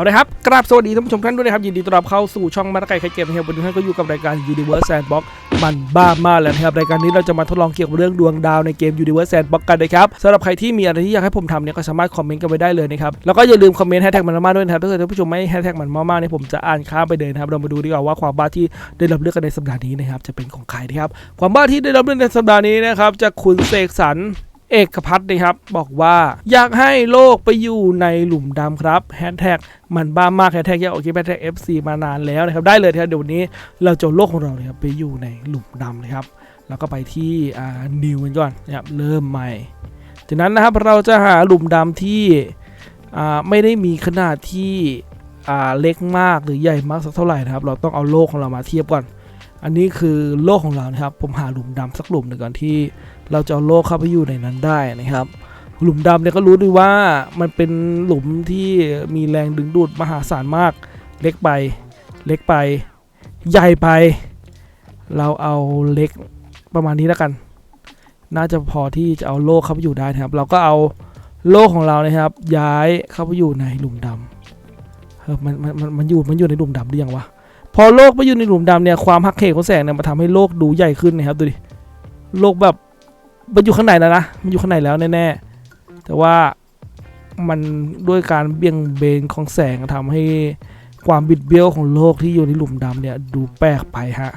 เอาเลยครับ กราบสวัสดีท่านผู้ชมท่านด้วยนะครับ ยินดีต้อนรับเข้าสู่ช่องมาตะไก่ไข่เกมนะครับวันนี้ท่านก็อยู่กับรายการ Universe Sandbox มันบ้ามากแล้วนะครับ รายการนี้เราจะมาทดลองเกี่ยวกับเรื่องดวงดาวในเกม Universe Sandbox กันนะครับสำหรับใครที่มีอะไรที่อยากให้ผมทำเนี่ยก็สามารถคอมเมนต์กันไว้ได้เลยนะครับ แล้วก็อย่าลืมคอมเมนต์แฮชแท็กมันมาด้วยนะครับถ้าเกิดท่านผู้ชมไม่แฮชแท็กมันมาๆเนี่ยผมจะอ่านข้ามไปเลยนะครับเรามาดูดีกว่าว่าความบ้าที่ได้รับเลือกกันในสัปดาห์นี้นะครับจะเป็นของใครนะครับความบ้าที่ได้รับเลือกในสัปดาห์นี้นะครับจากคุณเสกสรร เอกพัฒน์นะครับบอกว่า อยากให้โลกไปอยู่ในหลุมดำครับแฮชแท็กมันบ้ามากแฮชแท็กยาโอเคแฮชแท็ก FC มานานแล้วนะครับได้เลยครับเดี๋ยววันนี้เราจะโลกของเราเนี่ยไปอยู่ในหลุมดำนะครับแล้วก็ไปที่อ่านิวกันก่อนนะครับเริ่มใหม่จากนั้นนะครับเราจะหาหลุมดำที่อ่าไม่ได้มีขนาดที่อ่าเล็กมากหรือใหญ่มากสักเท่าไหร่นะครับ เราต้องเอาโลกของเรามาเทียบก่อน อันนี้คือโลกของเรานะครับ ผมหาหลุมดำสักหลุมหนึ่งก่อนที่ เราจะเอาโลกเข้าไปอยู่ในนั้นได้นะครับ หลุมดำเนี่ยก็รู้ดีว่ามันเป็นหลุมที่มีแรงดึงดูดมหาศาลมาก เล็กไป เล็กไป ใหญ่ไป เราเอาเล็กประมาณนี้แล้วกัน น่าจะพอที่จะเอาโลกเข้าไปอยู่ได้นะครับ เราก็เอาโลกของเรานะครับ ย้ายเข้าไปอยู่ในหลุมดำเฮ้ยมันมันมันมันอยู่มันอยู่ในหลุมดำหรือยังวะพอโลกไปอยู่ในหลุมดำเนี่ยความหักเหของแสงเนี่ยมันทำให้โลกดูใหญ่ขึ้นนะครับดูดิโลกแบบ มันอยู่ข้างในแล้วนะ มันอยู่ข้างในแล้วแน่ๆ แต่ว่ามันด้วยการเบี่ยงเบนของแสงทำให้ความบิดเบี้ยวของโลกที่อยู่ในหลุมดำเนี่ยดูแปลกไปฮะ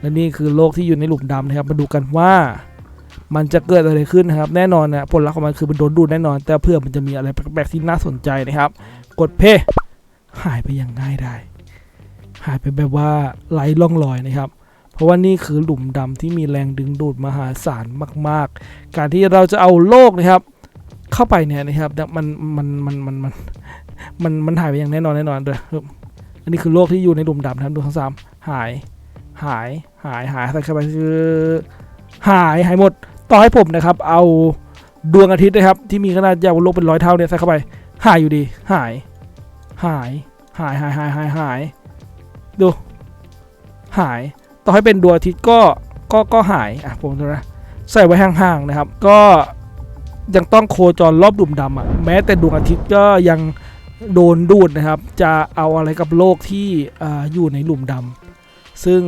และนี่คือโลกที่อยู่ในหลุมดำนะครับ มาดูกันว่ามันจะเกิดอะไรขึ้นนะครับ แน่นอนนะผลลัพธ์ของมันคือมันโดนดูดแน่นอน แต่เพื่อมันจะมีอะไรแปลกๆที่น่าสนใจนะครับ กดเพหายไปอย่างง่ายได้ หายไปแบบว่าไร้ร่องรอยนะครับ เพราะว่านี่คือหลุมดำที่มีแรงดึงดูดมหาศาลมาก ๆ การที่เราจะเอาโลกนะครับเข้าไปเนี่ยนะครับมันมันมันมันมันมันมันหายไปอย่างแน่นอนแน่นอนเลยอันนี้คือโลกที่อยู่ในหลุมดำนะครับดูทั้งสามหายหายหายหายใส่เข้าไปคือหายหายหมดต่อให้ผมนะครับ เอาดวงอาทิตย์นะครับ ที่มีขนาดใหญ่กว่าโลกเป็นร้อยเท่าเนี่ยใส่เข้าไป หายอยู่ดี หาย หาย หายหายหายหายหายดู หาย ต่อให้เป็นดวงอาทิตย์ก็ก็ก็หายอะผมดูนะใส่ไว้ห่างๆนะครับ ก็ยังต้องโคจรรอบดุมดำอะแม้แต่ดวงอาทิตย์ก็ยังโดนดูดนะครับ จะเอาอะไรกับโลกที่ออยู่ในหลุมดำซึ่ง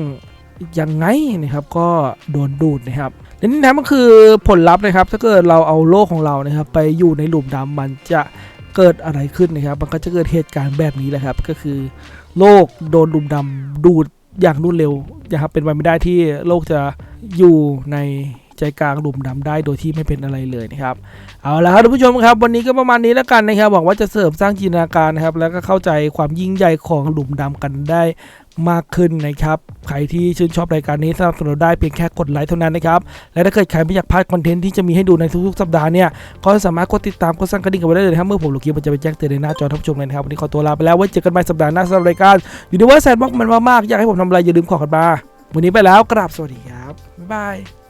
ยังไงนะครับก็โดนดูดนะครับและนี่นะมันคือผลลัพธ์นะครับ ถ้าเกิดเราเอาโลกของเรานะครับ ไปอยู่ในหลุมดำมันจะเกิดอะไรขึ้นนะครับ มันก็จะเกิดเหตุการณ์แบบนี้แหละครับ ก็คือ โลกโดนหลุมดำดูด อย่างรวดเร็วนะครับเป็นไปไม่ได้ที่โลกจะอยู่ในใจกลางหลุมดำได้โดยที่ไม่เป็นอะไรเลยนะครับเอาละครับท่านผู้ชมครับ วันนี้ก็ประมาณนี้แล้วกันนะครับหวังว่าจะเสริมสร้างจินตนาการนะครับแล้วก็เข้าใจความยิ่งใหญ่ของหลุมดำกันได้ มากขึ้นนะครับ ใครที่ชื่นชอบรายการนี้สนับสนุนได้เพียงแค่กดไลค์เท่านั้นนะครับ และถ้าเกิดใครไม่อยากพลาดคอนเทนต์ที่จะมีให้ดูในทุกๆ สัปดาห์เนี่ย ก็สามารถกดติดตามกดสั่นกระดิ่งกันไว้ได้เลยนะครับ เมื่อผมลงคลิปมันจะไปแจ้งเตือนในหน้าจอท่านผู้ชมเลยนะครับ วันนี้ขอตัวลาไปแล้วไว้เจอกันใหม่สัปดาห์หน้าสำหรับรายการอยู่ดีว่าแซนบ็อกมันมากๆอยากให้ผมทำอะไรอย่าลืมขอกันมาวันนี้ไปแล้วกราบสวัสดีครับบ๊ายบาย